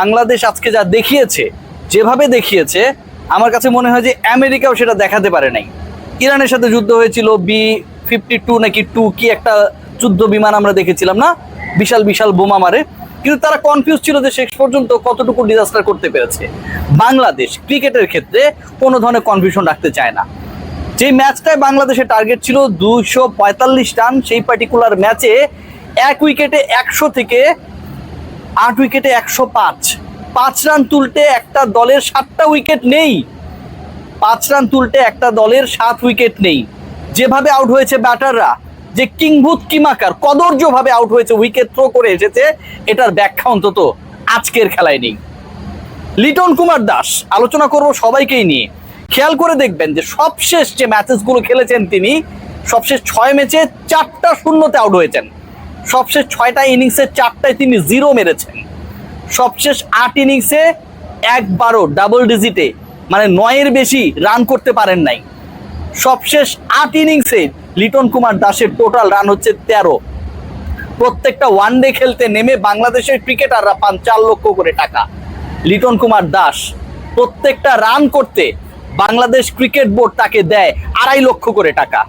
বাংলাদেশ আজকে যা দেখিয়েছে, যেভাবে দেখিয়েছে, আমার কাছে মনে হয় যে আমেরিকাও সেটা দেখাতে পারে নাই। ইরানের সাথে যুদ্ধ হয়েছিল বি ফিফটি টু নাকি টু কি একটা যুদ্ধ বিমান আমরা দেখেছিলাম না? বিশাল বিশাল বোমা মারে। কিন্তু তারা কনফিউজ ছিল যে শেষ পর্যন্ত কতটুকু ডিজাস্টার করতে পেরেছে। বাংলাদেশ ক্রিকেটের ক্ষেত্রে কোনো ধরনের কনফিউশন রাখতে চায় না। যে ম্যাচটায় বাংলাদেশের টার্গেট ছিল পঁয়তাল্লিশ রান, সেই পার্টিকুলার ম্যাচে এক উইকেটে একশো থেকে আট উইকেটে একশো পাঁচ। পাঁচ রান তুলতে একটা দলের সাতটা উইকেট নেই। পাঁচ রান তুলতে একটা দলের সাত উইকেট নেই। যেভাবে আউট হয়েছে ব্যাটাররা, যে কিংভূত কিমাকার, কদর্যভাবে আউট হয়েছে উইকেট থ্রো করে এসেছে, এটার ব্যাখ্যা অন্তত আজকের খেলায় নেই। লিটন কুমার দাস, আলোচনা করব সবাইকেই নিয়ে। খেয়াল করে দেখবেন যে সবশেষ যে ম্যাচেসগুলো খেলেছেন তিনি, সবশেষ ছয় ম্যাচে চারটা শূন্যতে আউট হয়েছেন। সবশেষ ছয়টা ইনিংসে চারটায় তিনি জিরো মেরেছেন। সবশেষ আট ইনিংসে একবারও ডাবল ডিজিটে মানে নয়ের বেশি রান করতে পারেন নাই। সবশেষ আট ইনিংসে লিটন কুমার দাসের টোটাল রান হচ্ছে তেরো। প্রত্যেকটা ওয়ানডে খেলতে নেমে বাংলাদেশের ক্রিকেটাররা পান চার লক্ষ করে টাকা। লিটন কুমার দাস প্রত্যেকটা রান করতে বাংলাদেশ ক্রিকেট বোর্ড তাকে দেয় আড়াই লক্ষ করে টাকা।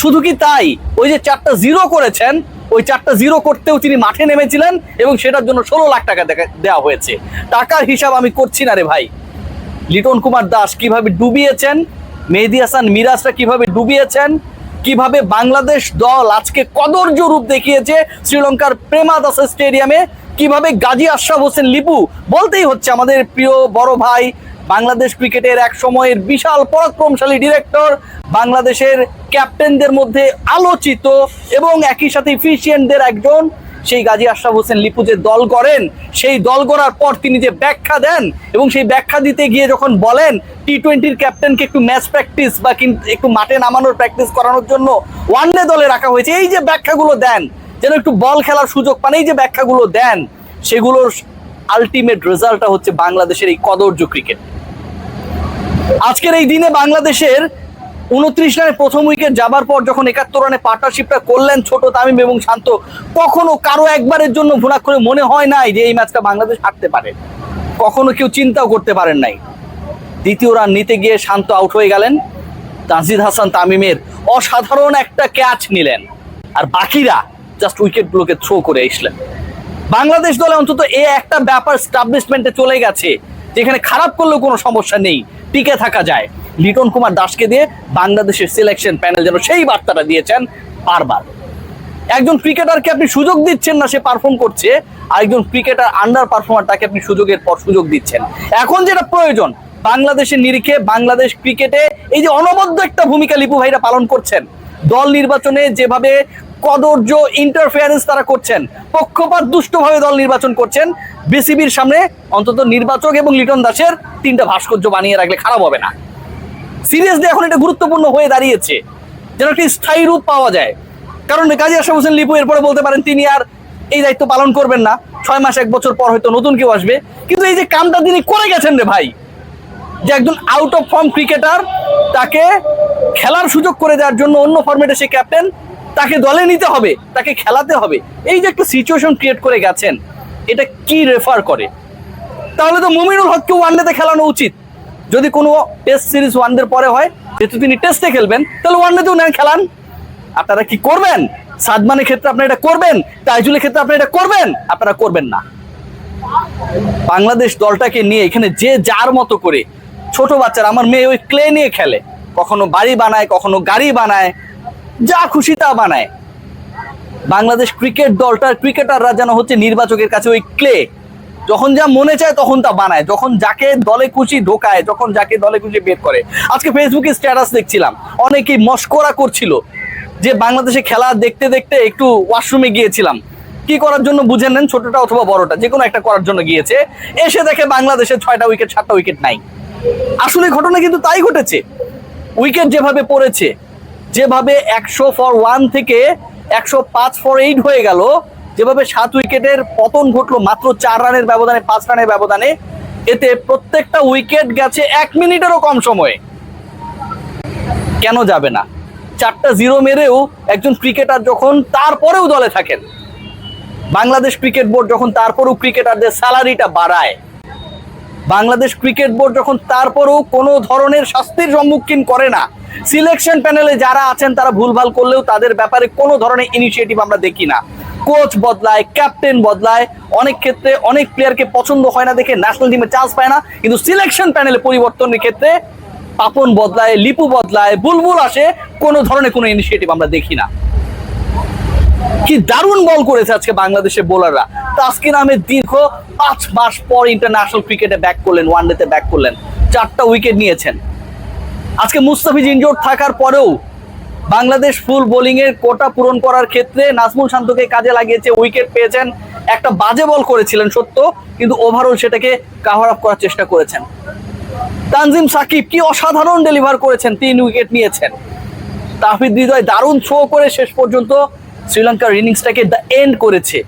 শুধু কি তাই? ওই যে চারটা জিরো করেছেন ওই চারটা জিরো করতেও তিনি মাঠে নেমেছিলেন এবং সেটার জন্য ষোলো লাখ টাকা দেওয়া হয়েছে। টাকার হিসাব আমি করছি না রে ভাই। লিটন কুমার দাস কীভাবে ডুবিয়েছেন? মেহেদি হাসান মিরাজরা কীভাবে ডুবিয়েছেন? কীভাবে বাংলাদেশ দল আজকে কদর্য রূপ দেখিয়েছে শ্রীলঙ্কার প্রেমাদাস স্টেডিয়ামে কীভাবে গাজী আশরাফ হোসেন লিপু? বলতেই হচ্ছে আমাদের প্রিয় বড় ভাই বাংলাদেশ ক্রিকেটের এক সময়ের বিশাল পরাক্রমশালী ডিরেক্টর, বাংলাদেশের ক্যাপ্টেনদের মধ্যে আলোচিত এবং একই সাথে ইফিসিয়েন্টদের একজন। সেই গাজী আশরাফ হোসেন লিপু যে দল করেন সেই দল করার পর তিনি যে ব্যাখ্যা দেন এবং সেই ব্যাখ্যা দিতে গিয়ে যখন বলেন টি টোয়েন্টির ক্যাপ্টেনকে একটু ম্যাচ প্র্যাকটিস বা একটু মাঠে নামানোর প্র্যাকটিস করানোর জন্য ওয়ানডে দলে রাখা হয়েছে, এই যে ব্যাখ্যাগুলো দেন, যেন একটু বল খেলার সুযোগ পান, এই যে ব্যাখ্যাগুলো দেন, সেগুলোর আলটিমেট রেজাল্টটা হচ্ছে বাংলাদেশের এই কদর্য ক্রিকেট। আজকের এই দিনে বাংলাদেশের উনত্রিশ রানে প্রথম উইকেট যাবার পর যখন একাত্তর রানে পার্টনারশিপটা করলেন ছোট তামিম এবং শান্ত, কখনো কারও একবারের জন্য ভুনা করে মনে হয় নাই যে এই ম্যাচটা বাংলাদেশ হারতে পারে। কখনো কেউ চিন্তাও করতে পারেন নাই। দ্বিতীয় রান নিতে গিয়ে শান্ত আউট হয়ে গেলেন। তানজিদ হাসান তামিমের অসাধারণ একটা ক্যাচ নিলেন। আর বাকিরা জাস্ট উইকেটগুলোকে থ্রো করে আসলেন বাংলাদেশ দলে অন্তত এ একটা ব্যাপার স্টাবলিশমেন্টে চলে গেছে, যেখানে খারাপ করলেও কোনো সমস্যা নেই। টিকে থাকা যায়। লিটন কুমার দাসকে দিয়ে বাংলাদেশের সিলেকশন প্যানেল যেন সেই বার্তাটা দিয়েছেন বারবার। একজন ক্রিকেটারকে আপনি সুযোগ দিচ্ছেন না সে পারফর্ম করছে আর একজন ক্রিকেটার আন্ডার পারফর্মার তাকে আপনি সুযোগের পর সুযোগ দিচ্ছেন। এখন যেটা প্রয়োজন, বাংলাদেশের নিরিখে বাংলাদেশ ক্রিকেটে এই যে অনবদ্য একটা ভূমিকা লিপু ভাইরা পালন করছেন। দল নির্বাচনে যেভাবে কদর্য ইন্টারফেয়ারেন্স তারা করছেন। পক্ষপাত দুষ্টভাবে দল নির্বাচন করছেন। বিসিবির সামনে অন্তত নির্বাচক এবং লিটন দাসের তিনটা ভাস্কর্য বানিয়ে রাখলে খারাপ হবে না। সিরিয়াসলি এখন এটা গুরুত্বপূর্ণ হয়ে দাঁড়িয়েছে, যেন একটি স্থায়ী রূপ পাওয়া যায়। কারণ কাজী আশরাফ হোসেন লিপু এরপরে বলতে পারেন, তিনি আর এই দায়িত্ব পালন করবেন না। ছয় মাস, এক বছর পর হয়তো নতুন কেউ আসবে। কিন্তু এই যে কামটা তিনি করে গেছেন রে ভাই, যে একজন আউট অফ ফর্ম ক্রিকেটার তাকে খেলার সুযোগ করে দেওয়ার জন্য অন্য ফর্মেটে সে ক্যাপ্টেন তাকে দলে নিতে হবে, তাকে খেলাতে হবে। এই যে একটা সিচুয়েশন ক্রিয়েট করে গেছেন, এটা কি রেফার করে? তাহলে তো মুমিনুল হককে ওয়ানডেতে খেলানো উচিত। যদি কোনো টেস্ট সিরিজ ওয়ানডের পরে হয়, যেহেতু তিনি টেস্টে খেলবেন, তাহলে ওয়ানডেতেও নেন, খেলান। আপনারা কি করবেন? সাদমানের ক্ষেত্রে আপনারা এটা করবেন? তাইজুলের ক্ষেত্রে আপনারা এটা করবেন? আপনারা করবেন না। বাংলাদেশ দলটাকে নিয়ে এখানে যে যার মতো করে, ছোট বাচ্চারা, আমার মেয়ে ওই ক্লে নিয়ে খেলে। কখনো বাড়ি বানায়, কখনো গাড়ি বানায় যা খুশি তা বানায়। বাংলাদেশ ক্রিকেট দলটার ক্রিকেটাররা যেন হচ্ছে নির্বাচকের কাছে ওই ক্লে, যখন যা মনে চায় তখন তা বানায়, যখন যাকে দলে খুশি ঢোকায়, যখন যাকে দলে খুশি বের করে। আজকে ফেসবুকে স্ট্যাটাস দেখছিলাম, অনেকেই মস্করা করছিল যে বাংলাদেশে খেলা দেখতে দেখতে একটু ওয়াশরুমে গিয়েছিলাম। কি করার জন্য বুঝে নেন, ছোটটা অথবা বড়টা, যে কোনো একটা করার জন্য গিয়েছে। এসে দেখে বাংলাদেশে ছয়টা উইকেট সাতটা উইকেট নাই। আসলে ঘটনা কিন্তু তাই ঘটেছে। উইকেট যেভাবে পড়েছে যেভাবে একশো ফর ওয়ান থেকে একশো পাঁচ ফর এইট হয়ে গেল, যেভাবে সাত উইকেটের পতন ঘটলো মাত্র চার রানের ব্যবধানে, পাঁচ রানের ব্যবধানে, এতে প্রত্যেকটা উইকেট গেছে এক মিনিটেরও কম সময়ে। কেন যাবে না? চারটা জিরো মেরেও একজন ক্রিকেটার যখন তারপরেও দলে থাকেন, বাংলাদেশ ক্রিকেট বোর্ড যখন তারপরও ক্রিকেটারদের স্যালারিটা বাড়ায়, বাংলাদেশ ক্রিকেট বোর্ড যখন তারপরও কোনো ধরনের শাস্তির সম্মুখীন করে না সিলেকশন প্যানেলে যারা আছেন, তারা ভুলভাল করলেও তাদের ব্যাপারে কোনো ধরনের ইনিশিয়েটিভ আমরা দেখি না। কোচ বদলায় ক্যাপ্টেন বদলায়, অনেক ক্ষেত্রে অনেক প্লেয়ারকে পছন্দ হয় না দেখে ন্যাশনাল টিমে চান্স পায় না। কিন্তু সিলেকশন প্যানেলে পরিবর্তনের ক্ষেত্রে পাপন বদলায়, লিপু বদলায়, বুলবুল আসে, কোনো ধরনের কোনো ইনিশিয়েটিভ আমরা দেখি না। কি দারুণ বল করেছে আজকে বাংলাদেশের বোলাররা তাসকিন আহমেদ দীর্ঘ পাঁচ মাস পর ইন্টারন্যাশনাল ক্রিকেটে ব্যাক করলেন ওয়ানডেতে ব্যাক করলেন। চারটা উইকেট নিয়েছেন। আজকে মুস্তাফিজ ইনজোর্ড থাকার পরেও বাংলাদেশ ফুল বোলিং এর কোটা পূরণ করার ক্ষেত্রে নাজমুল শান্তকে কাজে লাগিয়েছে, উইকেট পেয়েছেন, একটা বাজে বল করেছিলেন সত্য, কিন্তু ওভারঅল সেটাকে কাভার আপ করার চেষ্টা করেছেন। তানজিম সাকিব কি অসাধারণ ডেলিভার করেছেন, তিন উইকেট নিয়েছেন। তাহিদ হৃদয় দারুণ থ্রো করে শেষ পর্যন্ত শ্রীলঙ্কার ইনিংসটাকে দ্য এন্ড করেছে।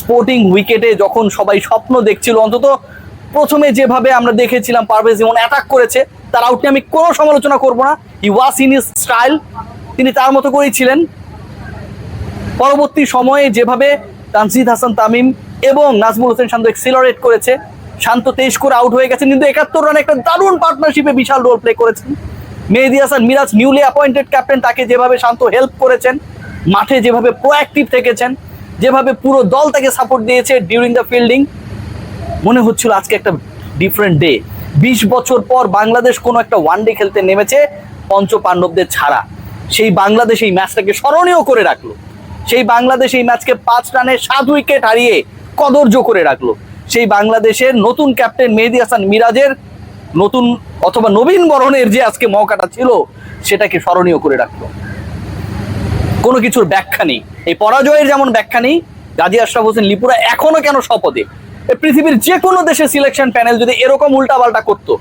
স্পোর্টিং উইকেটে যখন সবাই স্বপ্ন দেখছিল, অন্তত প্রথমে যেভাবে আমরা দেখেছিলাম পারভেজ যেমন অ্যাটাক করেছে, তার আউটে আমি কোনো সমালোচনা করব না। ই ওয়াস ইন ইস স্টাইল তিনি তার মতো করেই ছিলেন। পরবর্তী সময়ে যেভাবে তানজিদ হাসান তামিম এবং নাজমুল হোসেন শান্ত এক্সিলারেট করেছে, শান্ত তেইশ করে আউট হয়ে গেছেন, কিন্তু একাত্তর রানে একটা দারুণ পার্টনারশিপে বিশাল রোল প্লে করেছেন। Mehedi Hasan, Miraz newly appointed captain তাকে যেভাবে শান্ত হেল্প করেছেন, মাঠে যেভাবে প্রোঅ্যাক্টিভ থেকেছেন, যেভাবে পুরো দল তাকে সাপোর্ট দিয়েছে ডিউরিং দ্য ফিল্ডিং মনে হচ্ছিল আজকে একটা ডিফারেন্ট ডে বিশ বছর পর বাংলাদেশ কোনো একটা ওয়ান ডে খেলতে নেমেছে পঞ্চ পাণ্ডবদের ছাড়া। সেই বাংলাদেশ এই ম্যাচটাকে স্মরণীয় করে রাখল। সেই বাংলাদেশ এই ম্যাচকে পাঁচ রানে সাত উইকেট হারিয়ে কদর্য করে রাখল। সেই বাংলাদেশের নতুন ক্যাপ্টেন মেহেদি হাসান মিরাজের নতুন অথবা নবীন বরণের যে আজকে মৌকাটা ছিল, সেটাকে স্মরণীয় করে রাখল। কোনো কিছুর ব্যাখ্যা নেই। এই পরাজয়ের যেমন ব্যাখ্যা নেই গাজী আশরাফ হোসেন লিপুরা এখনও কেন এ পৃথিবীর যে কোনো দেশের সিলেকশন প্যানেল যদি এরকম উল্টাপাল্টা করতো,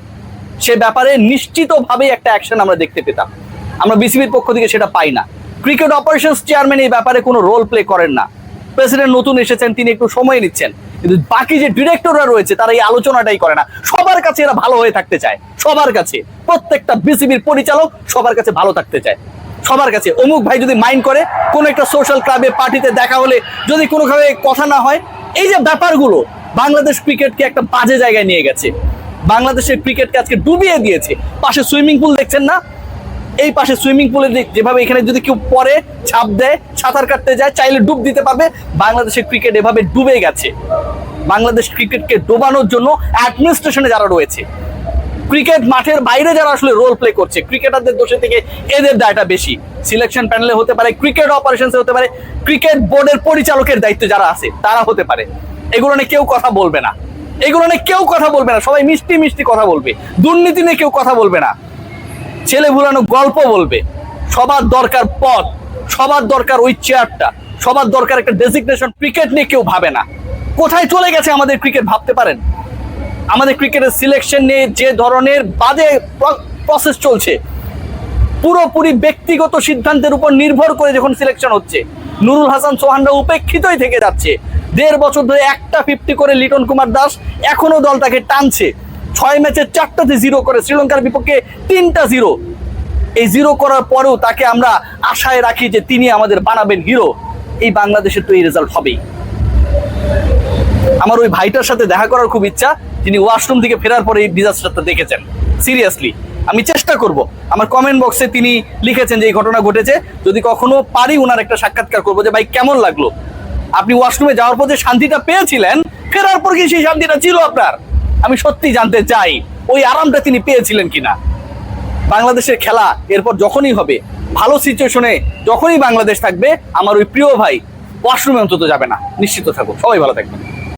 সে ব্যাপারে নিশ্চিতভাবে একটা অ্যাকশন আমরা দেখতে পেতাম। আমরা বিসিবির পক্ষ থেকে সেটা পাই না। ক্রিকেট অপারেশনস চেয়ারম্যান এই ব্যাপারে কোনো রোল প্লে করেন না। প্রেসিডেন্ট নতুন এসেছেন, তিনি একটু সময় নিচ্ছেন। কিন্তু বাকি যে ডিরেক্টররা রয়েছে, তারা এই আলোচনাটাই করে না। সবার কাছে এরা ভালো হয়ে থাকতে চায়। সবার কাছে। প্রত্যেকটা বিসিবির পরিচালক সবার কাছে ভালো থাকতে চায়। সবার কাছে। অমুক ভাই যদি মাইন্ড করে, কোনো একটা সোশ্যাল ক্লাবে পার্টিতে দেখা হলে যদি কোনোভাবে কথা না হয়, এই যে ব্যাপারগুলো বাংলাদেশ ক্রিকেটকে একটা বাজে জায়গায় নিয়ে গেছে। বাংলাদেশের ক্রিকেটকে আজকে ডুবিয়ে দিয়েছে। পাশে সুইমিং পুল দেখছেন না? এই পাশে সুইমিং পুলে যেভাবে এখানে যদি কেউ পরে ছাপ দেয়, সাঁতার কাটতে যায়, চাইলে ডুব দিতে পারবে। বাংলাদেশের ক্রিকেট এভাবে ডুবে গেছে। বাংলাদেশ ক্রিকেটকে ডোবানোর জন্য অ্যাডমিনিস্ট্রেশনে যারা রয়েছে, ক্রিকেট মাঠের বাইরে যারা আসলে রোল প্লে করছে, ক্রিকেটারদের দোষে থেকে এদের দায়টা বেশি। সিলেকশন প্যানেলে হতে পারে, ক্রিকেট অপারেশনসে হতে পারে, ক্রিকেট বোর্ডের পরিচালকের দায়িত্ব যারা আছে, তারা হতে পারে। এগুলো নিয়ে কেউ কথা বলবে না। এগুলো নিয়ে কেউ কথা বলবে না। সবাই মিষ্টি মিষ্টি কথা বলবে। দুর্নীতি নিয়ে কেউ কথা বলবে না। ছেলে ভুলানো গল্প বলবে। সবার দরকার পদ সবার দরকার ওই চেয়ারটা সবার দরকার একটা ডেজিগনেশন ক্রিকেট নিয়ে কেউ ভাবে না। কোথায় চলে গেছে আমাদের ক্রিকেট ভাবতে পারেন? আমাদের ক্রিকেটের সিলেকশন নিয়ে যে ধরনের বাজে প্রসেস চলছে, পুরোপুরি ব্যক্তিগত সিদ্ধান্তের উপর নির্ভর করে যখন সিলেকশন হচ্ছে, নুরুল হাসান সোহানরা উপেক্ষিতই থেকে যাচ্ছে। দেড় বছর ধরে একটা ফিফটি করে লিটন কুমার দাস এখনও দল তাকে টানছে। ছয় ম্যাচে চারটাতে জিরো করে, শ্রীলঙ্কার বিপক্ষে তিনটা জিরো এই জিরো করার পরেও তাকে আমরা আশায় রাখি যে তিনি আমাদের বানাবেন হিরো এই বাংলাদেশের তো এই রেজাল্ট হবেই। আমার ওই ভাইটার সাথে দেখা করার খুব ইচ্ছা তিনি ওয়াশরুম থেকে ফেরার পরে এই ডিজাস্টারটা দেখেছেন। সিরিয়াসলি আমি চেষ্টা করব। আমার কমেন্ট বক্সে তিনি লিখেছেন যে এই ঘটনা ঘটেছে। যদি কখনো পারি ওনার একটা সাক্ষাৎকার করব যে, ভাই, কেমন লাগল? আপনি ওয়াশরুমে যাওয়ার পর যে শান্তিটা পেয়েছিলেন, ফেরার পর কি সেই শান্তিটা ছিল আপনার? আমি সত্যি জানতে চাই, ওই আরামটা তিনি পেয়েছিলেন কিনা? বাংলাদেশের খেলা এরপর যখনই হবে, ভালো সিচুয়েশনে যখনই বাংলাদেশ থাকবে, আমার ওই প্রিয় ভাই ওয়াশরুমে অন্তত যাবে না। নিশ্চিত থাকুন। সবাই ভালো থাকবেন।